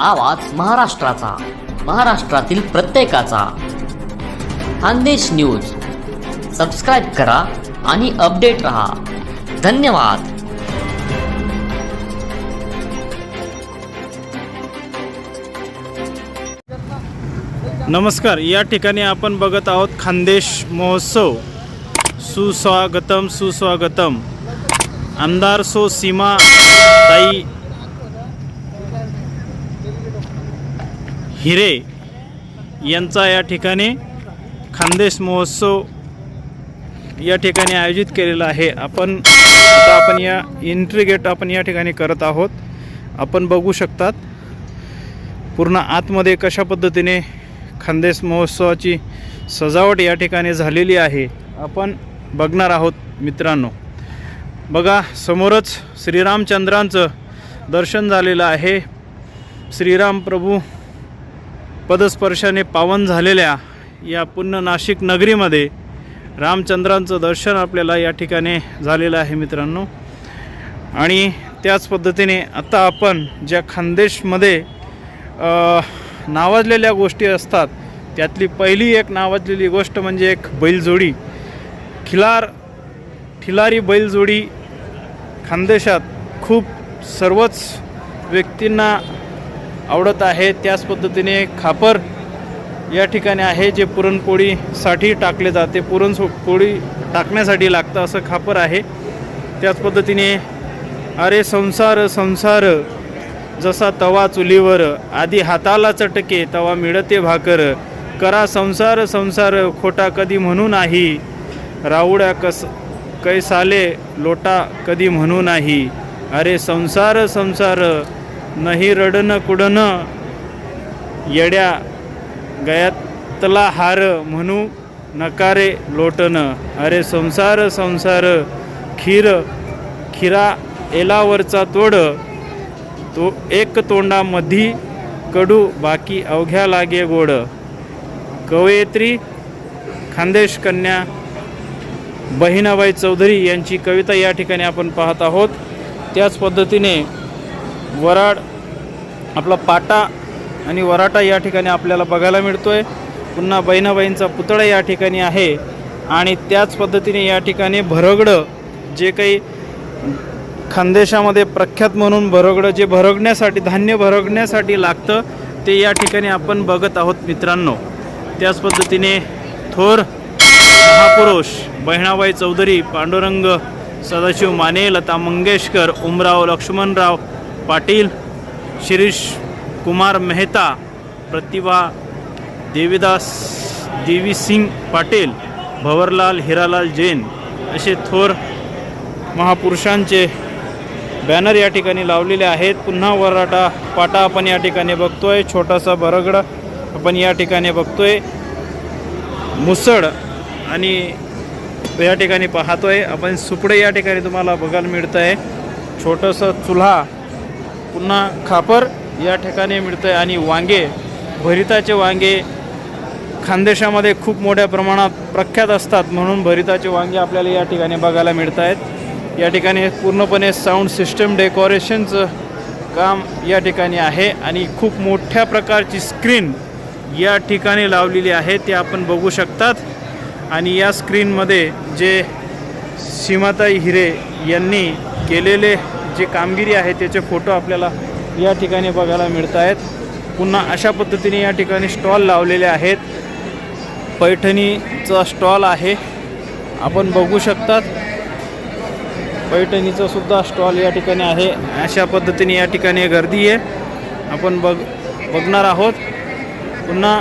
आवाज महाराष्ट्राचा महाराष्ट्रातील प्रत्येकाचा. खानदेश न्यूज. सबस्क्राईब करा आणि अपडेट रहा. धन्यवाद. नमस्कार. या ठिकाणी आपण बघत आहोत खानदेश महोत्सव. सुस्वागतम सुस्वागतम. आमदार सो सीमा ताई. हिरे यांचा या ठिकाणी खानदेश महोत्सव या ठिकाणी आयोजित केलेला आहे. आपण आता आपण या एंट्री गेट आपण या ठिकाणी करत आहोत. आपण बघू शकतात पूर्ण आतमध्ये कशा पद्धतीने खानदेश महोत्सवाची सजावट या ठिकाणी झालेली आहे. आपण बघणार आहोत मित्रांनो. बघा समोरच श्रीरामचंद्रांचं दर्शन झालेलं आहे. श्रीराम प्रभू पदस्पर्शाने पावन झालेल्या या पुण्य नाशिक नगरीमध्ये रामचंद्रांचं दर्शन आपल्याला या ठिकाणी झालेलं आहे मित्रांनो. आणि त्याच पद्धतीने आता आपण ज्या खानदेशमध्ये नावाजलेल्या गोष्टी असतात त्यातली पहिली एक नावाजलेली गोष्ट म्हणजे एक बैलजोडी. खिलार खिलारी बैलजोडी खानदेशात खूप सर्वच व्यक्तींना आवडत आहे त्याच पद्धतीने खापर या ठिकाणी आहे जे पुरणपोळीसाठी टाकले जाते. पुरण पोळी टाकण्यासाठी लागतं असं खापर आहे. त्याच पद्धतीने अरे संसार संसार जसा तवा चुलीवर आधी हाताला चटके तवा मिळते भाकर. करा संसार संसार खोटा कधी म्हणू नाही. राऊड्या कस कैसाले लोटा कधी म्हणू नाही. अरे संसार संसार नाही रडणं कुडणं येड्या गयातला हार म्हणू नकारे लोटणं अरे संसार संसार खीर खिरा एलावरचा तोड. तो एक तोंडामधी कडू बाकी अवघ्या लागे गोड. कवयित्री खानदेश कन्या बहिणाबाई चौधरी यांची कविता या ठिकाणी आपण पाहत आहोत. त्याच पद्धतीने वराड आपला पाटा आणि वराटा या ठिकाणी आपल्याला बघायला मिळतो आहे पुन्हा बहिणाबाईंचा पुतळा या ठिकाणी आहे. आणि त्याच पद्धतीने या ठिकाणी भरगडं जे काही खानदेशामध्ये प्रख्यात म्हणून भरगडं जे भरगण्यासाठी धान्य भरगण्यासाठी लागतं ते या ठिकाणी आपण बघत आहोत मित्रांनो. त्याच पद्धतीने थोर महापुरुष बहिणाबाई चौधरी पांडुरंग सदाशिव माने लता मंगेशकर उमराव लक्ष्मणराव पाटील शिरीष कुमार मेहता प्रतिभा देवीदास देवी सिंग पाटील भवरलाल हिरालाल जैन असे थोर महापुरुषांचे बॅनर या ठिकाणी लावलेले आहेत. पुन्हा वराटा पाटा आपण या ठिकाणी बघतोय. छोटासा बरगड आपण या ठिकाणी बघतोय. मुसळ आणि या ठिकाणी पाहतोय. आपण सुपडे या ठिकाणी तुम्हाला बघायला मिळतं आहे छोटंसं चुल्हा पुन्हा खापर या ठिकाणी मिळतं आहे आणि वांगे भरिताचे वांगे खानदेशामध्ये खूप मोठ्या प्रमाणात प्रख्यात असतात. म्हणून भरिताचे वांगे आपल्याला या ठिकाणी बघायला मिळत आहेत या ठिकाणी पूर्णपणे साऊंड सिस्टम डेकोरेशनचं काम या ठिकाणी आहे. आणि खूप मोठ्या प्रकारची स्क्रीन या ठिकाणी लावलेली आहे. ते आपण बघू शकतात. आणि या स्क्रीनमध्ये जे सीमाताई हिरे यांनी केलेले जे कामगिरी आहे त्याचे फोटो आपल्याला या ठिकाणी बघायला मिळत आहेत पुन्हा अशा पद्धतीने या ठिकाणी स्टॉल लावलेले आहेत. पैठणीचा स्टॉल आहे. आपण बघू शकतात. पैठणीचा सुद्धा स्टॉल या ठिकाणी आहे. अशा पद्धतीने या ठिकाणी गर्दी आहे. आपण बघ बघणार आहोत. पुन्हा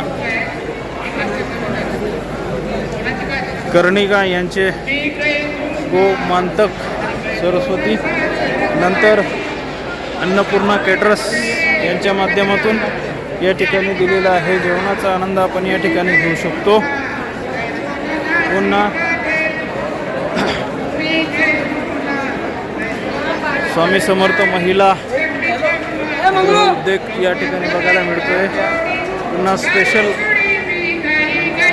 कर्णिका यांचे गोमांतक सरस्वती. नंतर अन्नपूर्णा केटरस यांच्या माध्यमातून या ठिकाणी दिलेला आहे. जेवणाचा आनंद आपण या ठिकाणी घेऊ शकतो. पुन्हा स्वामी समर्थ महिला उद्योग या ठिकाणी बघायला मिळतोय. पुन्हा स्पेशल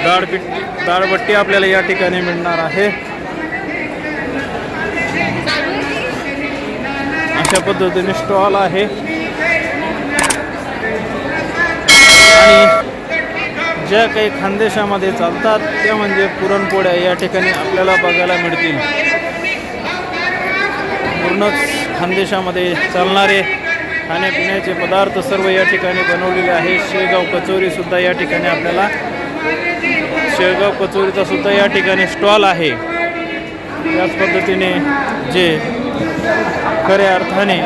दाळपिट्टी दाळबट्टी आपल्याला या ठिकाणी मिळणार आहे. अशा पद्धतीने स्टॉल आहे. आणि ज्या काही खानदेशामध्ये चालतात त्या म्हणजे पुरणपोळ्या या ठिकाणी आपल्याला बघायला मिळतील. पूर्णच खानदेशामध्ये चालणारे खाण्यापिण्याचे पदार्थ सर्व या ठिकाणी बनवलेले आहे. शेगाव कचोरीसुद्धा या ठिकाणी आपल्याला शेगाव कचोरीचा सुद्धा या ठिकाणी स्टॉल आहे. त्याच पद्धतीने जे खऱ्या अर्थाने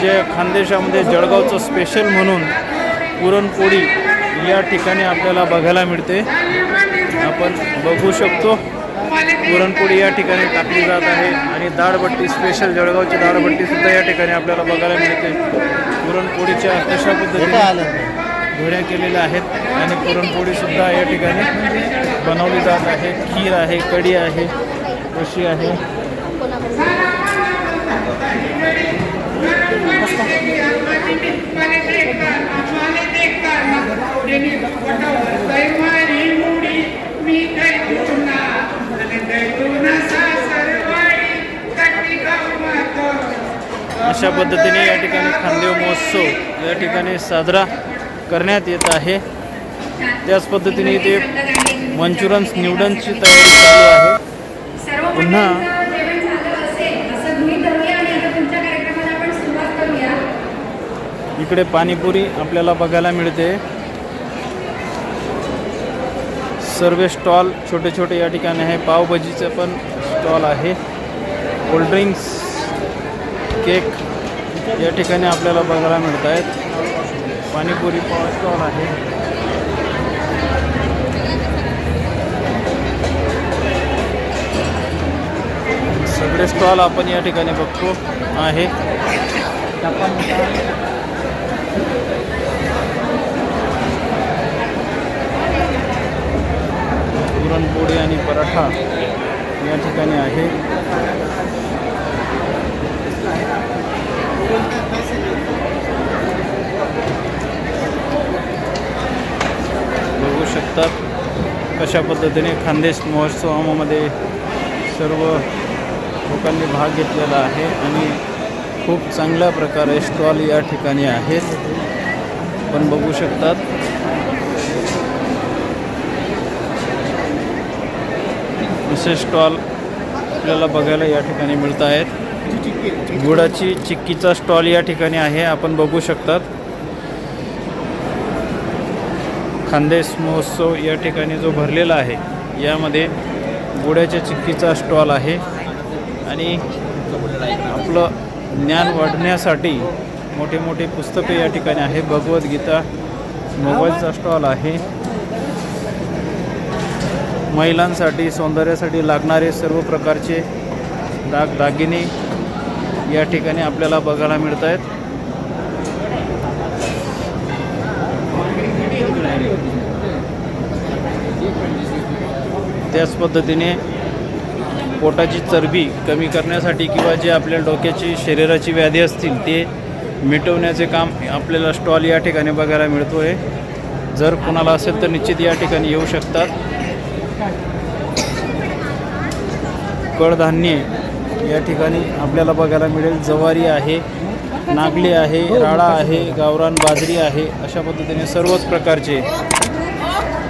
जे खानदेशामध्ये जळगावचं स्पेशल म्हणून पुरणपोळी या ठिकाणी आपल्याला बघायला मिळते. आपण बघू शकतो. पुरणपोळी या ठिकाणी टाकली जात आहे आणि दाळबट्टी स्पेशल जळगावची दाळबट्टी सुद्धा या ठिकाणी आपल्याला बघायला मिळते. पुरणपोळीच्या कशा पद्धतीने घोड्या केलेल्या आहेत आणि पुरणपोळी सुद्धा या ठिकाणी बनवली जात आहे. खीर आहे कढी आहे कशी आहे. अशा पद्धतीने या ठिकाणी खानदेव महोत्सव या ठिकाणी साजरा करण्यात येत आहे. त्याच पद्धतीने इथे मंचुरन्स न्यूडन्सची तयारी चालू आहे. पुन्हा इकडे पाणीपुरी आपल्याला बघायला मिळते. सर्व स्टॉल छोटे छोटे या ठिकाणी आहे. पावभाजीचं पण स्टॉल आहे. कोल्ड्रिंक्स केक या ठिकाणी आपल्याला बघायला मिळत आहेत पाणीपुरी पाव स्टॉल आहे. सगळे स्टॉल आपण या ठिकाणी बघतो आहे. पुरणपोळी आणि पराठा या ठिकाणी आहे. बघू शकतात कशा पद्धतीने खानदेश महोत्सवामध्ये सर्व लोकांनी भाग घेतलेला आहे आणि खूप चांगल्या प्रकारे स्टॉल या ठिकाणी आहेत. पण बघू शकतात. असे स्टॉल आपल्याला बघायला या ठिकाणी मिळत आहेत. गुडाची चिक्कीचा स्टॉल या ठिकाणी आहे. आपण बघू शकतात. खानदेश महोत्सव या ठिकाणी जो भरलेला आहे यामध्ये गुड्याच्या चिक्कीचा स्टॉल आहे. आणि आपलं ज्ञान वाढण्यासाठी मोठे मोठे पुस्तकं या ठिकाणी आहे. भगवद्गीता मोबाईलचा स्टॉल आहे. महिलांसाठी सौंदर्यासाठी लागणारे सर्व प्रकारचे दागदागिने या ठिकाणी आपल्याला बघायला मिळत आहेत त्याच पद्धतीने पोटाची चरबी कमी करण्यासाठी किंवा जे आपल्या डोक्याची शरीराची व्याधी असतील ते मिटवण्याचे काम आपल्याला स्टॉल या ठिकाणी बघायला मिळतो आहे जर कोणाला असेल तर निश्चित या ठिकाणी येऊ शकतात. कडधान्ये या ठिकाणी आपल्याला बघायला मिळेल. जवारी आहे नागली आहे राळा आहे गावरान बाजरी आहे अशा पद्धतीने सर्वच प्रकारचे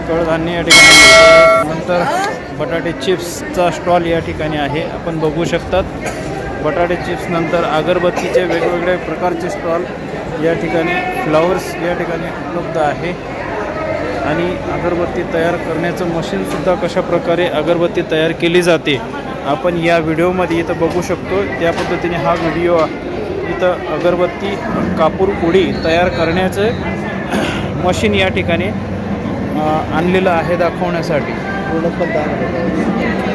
कडधान्य या ठिकाणी नंतर बटाटे चिप्सचा स्टॉल या ठिकाणी आहे. आपण बघू शकतात. बटाटे चिप्स नंतर अगरबत्तीचे वेगवेगळे प्रकारचे स्टॉल या ठिकाणी फ्लावर्स या ठिकाणी उपलब्ध आहे. आणि अगरबत्ती तयार करण्याचं मशीनसुद्धा कशा प्रकारे अगरबत्ती तयार केली जाते आपण या व्हिडिओमध्ये इथं बघू शकतो. त्या पद्धतीने हा व्हिडिओ इथं अगरबत्ती कापूर पुडी तयार करण्याचं मशीन या ठिकाणी आणलेलं आहे दाखवण्यासाठी.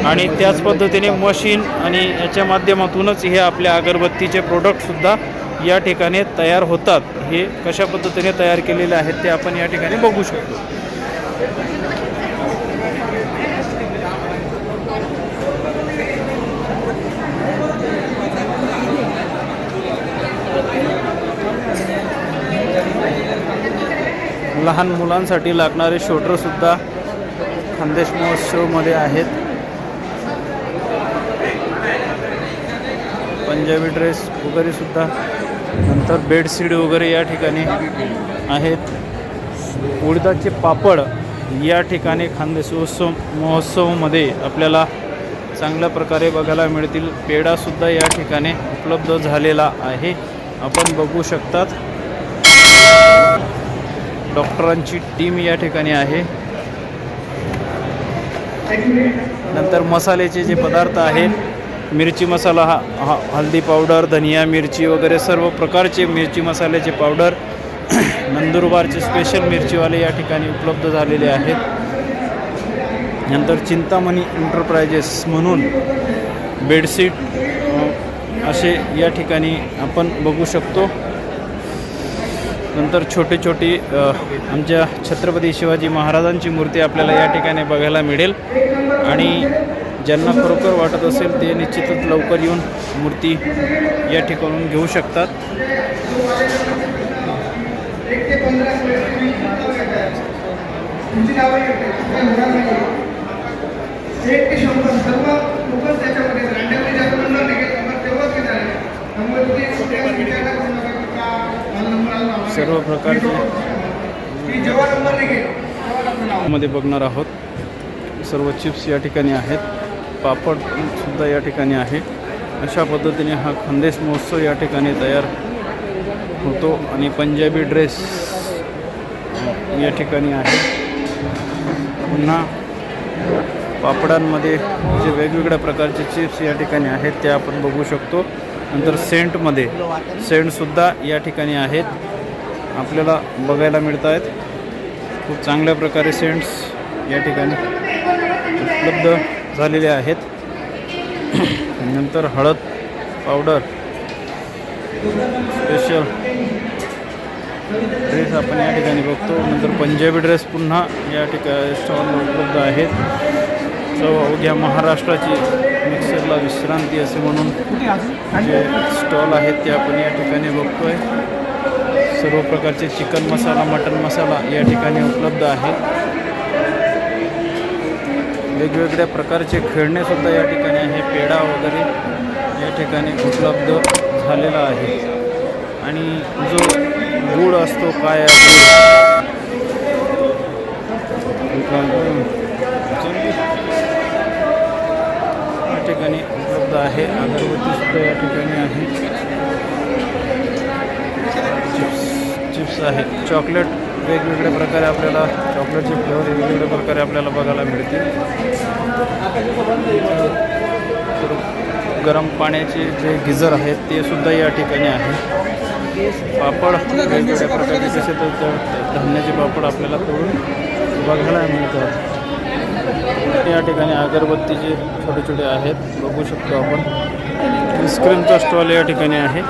आणि त्याच पद्धतीने मशीन आणि याच्या माध्यमातूनच हे आपल्या अगरबत्तीचे प्रोडक्टसुद्धा या ठिकाणी तयार होतात. हे कशा पद्धतीने तयार केलेले आहेत ते आपण या ठिकाणी बघू शकतो. लहान मुलांसाठी लागणारे शोटरसुद्धा खानदेश महोत्सवमध्ये आहेत. पंजाबी ड्रेस वगैरे सुद्धा. नंतर बेडशीट वगैरे या ठिकाणी आहेत. उडदाचे पापड या ठिकाणी खानदेश उत्सव महोत्सवमध्ये आपल्याला चांगल्या प्रकारे बघायला मिळतील. पेढासुद्धा या ठिकाणी उपलब्ध झालेला आहे. आपण बघू शकतात. डॉक्टरांची टीम या ठिकाणी आहे. नंतर मसाल्याचे जे पदार्थ आहेत मिरची मसाला हा हा हल्दी पावडर धनिया मिरची वगैरे सर्व प्रकारचे मिरची मसाल्याचे पावडर नंदुरबारचे स्पेशल मिरचीवाले या ठिकाणी उपलब्ध झालेले आहेत. नंतर चिंतामणी एंटरप्राइजेस म्हणून बेडशीट असे या ठिकाणी आपण बघू शकतो. नंतर छोटी छोटी आमच्या छत्रपती शिवाजी महाराजांची मूर्ती आपल्याला या ठिकाणी बघायला मिळेल. आणि ज्यांना खरोखर वाटत असेल ते निश्चितच लवकर येऊन मूर्ती या ठिकाणून घेऊ शकतात. सर्व सर्व प्रकारचे मध्ये बघणार आहोत. सर्व चिप्स या ठिकाणी आहेत. पापड सुद्धा या ठिकाणी आहे. अशा पद्धतीने हा खानदेश महोत्सव या ठिकाणी तयार होतो आणि पंजाबी ड्रेस या ठिकाणी आहे. पुन्हा पापडांमध्ये जे वेगवेगळ्या प्रकारचे चिप्स या ठिकाणी आहेत ते आपण बघू शकतो. नंतर सेंटमध्ये सेंटसुद्धा या ठिकाणी आहेत. आपल्याला बघायला मिळत आहेत खूप चांगल्या प्रकारे सेंट्स या ठिकाणी उपलब्ध झालेले आहेत. नंतर हळद पावडर स्पेशल ड्रेस आपण या ठिकाणी बघतो. नंतर पंजाबी ड्रेस पुन्हा या ठिकाणी स्टॉलवर उपलब्ध आहेत. सर्व अवघ्या महाराष्ट्राची मिक्सरला विश्रांती असे म्हणून जे स्टॉल आहेत ते आपण या ठिकाणी बघतो आहे सर्व प्रकारचे चिकन मसाला मटन मसाला या ठिकाणी उपलब्ध आहेत. वेगवेगळ्या प्रकारचे खेळणेसुद्धा या ठिकाणी आहे. पेढा वगैरे या ठिकाणी उपलब्ध झालेला आहे. आणि जो गूळ असतो काय या ठिकाणी उपलब्ध आहे. अगरबत्तीसुद्धा या ठिकाणी आहे चिप्स चिप्स आहेत. चॉकलेट वेगवेगळ्या प्रकारे आपल्याला चॉकलेटचे फ्लेवर वेगवेगळ्या प्रकारे आपल्याला बघायला मिळतील. तर गरम पाण्याचे जे गिझर आहेत ते सुद्धा या ठिकाणी आहे. पापड वेगवेगळ्या प्रकारचे कसे तर तर धान्याचे पापड आपल्याला तोडून बघायला मिळतात. या ठिकाणी अगरबत्तीचे छोटे छोटे आहेत बघू शकतो आपण. आईस्क्रीमचा स्टॉल या ठिकाणी आहे.